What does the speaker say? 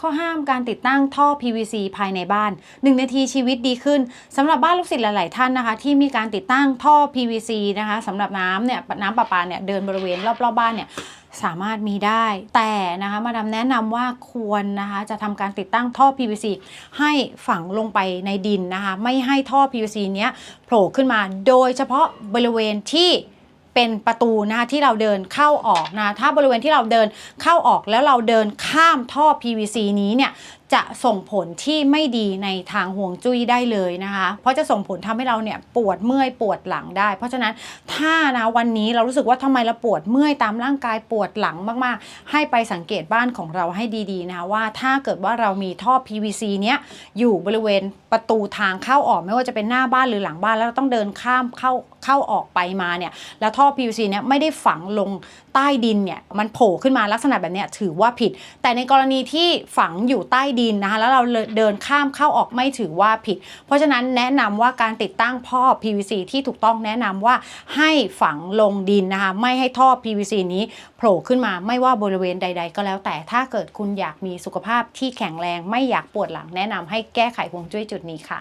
ข้อห้ามการติดตั้งท่อ PVC ภายในบ้าน 1 นาทีชีวิตดีขึ้นสำหรับบ้านลูกศิษย์หลาย ๆ ท่านนะคะ ที่มีการติดตั้งท่อ PVC นะคะสำหรับน้ำเนี่ยน้ำประปาเนี่ยเดินบริเวณรอบ ๆ บ้านเนี่ยสามารถมีได้ แต่นะคะมาดามแนะนำว่าควรนะคะจะทำการติดตั้งท่อ PVC ให้ฝังลงไปในดินนะคะ ไม่ให้ท่อ PVC เนี้ยโผล่ขึ้นมา โดยเฉพาะบริเวณที่ เป็นประตูนะคะที่เราเดินเข้าออกนะถ้าบริเวณที่เราเดินเข้าออกแล้วเราเดินข้ามท่อ PVC นี้เนี่ยจะส่งผลที่ไม่ดีในทางห่วงจุ้ยได้เลยนะคะ เพราะจะส่งผลทำให้เราเนี่ยปวดเมื่อยปวดหลังได้ เพราะฉะนั้นถ้านะวันนี้เรารู้สึกว่าทำไมเราปวดเมื่อยตามร่างกายปวดหลังมากๆ ให้ไปสังเกตบ้านของเราให้ดีๆนะคะว่าถ้าเกิดว่าเรามีท่อ PVC เนี้ยอยู่บริเวณประตูทางเข้าออกไม่ว่าจะเป็นหน้าบ้านหรือหลังบ้านแล้วเราต้องเดินข้ามเข้า เข้าออกไปมาเนี่ยแล้วท่อ PVC เนี่ยไม่ได้ฝังลงใต้ดินเนี่ยมันโผล่ขึ้นมาลักษณะแบบเนี้ยถือว่าผิด แต่ในกรณีที่ฝังอยู่ใต้ดินนะคะแล้วเราเดินข้ามเข้าออกไม่ถือว่าผิด เพราะฉะนั้นแนะนำว่าการติดตั้งท่อ PVC ที่ถูกต้องแนะนำว่าให้ฝังลงดินนะคะไม่ให้ท่อ PVC นี้โผล่ขึ้นมาไม่ว่าบริเวณใด ๆ ก็แล้วแต่ถ้าเกิดคุณอยากมีสุขภาพที่แข็งแรงไม่อยากปวดหลังแนะนำให้แก้ไขฮวงจุ้ยจุดนี้ค่ะ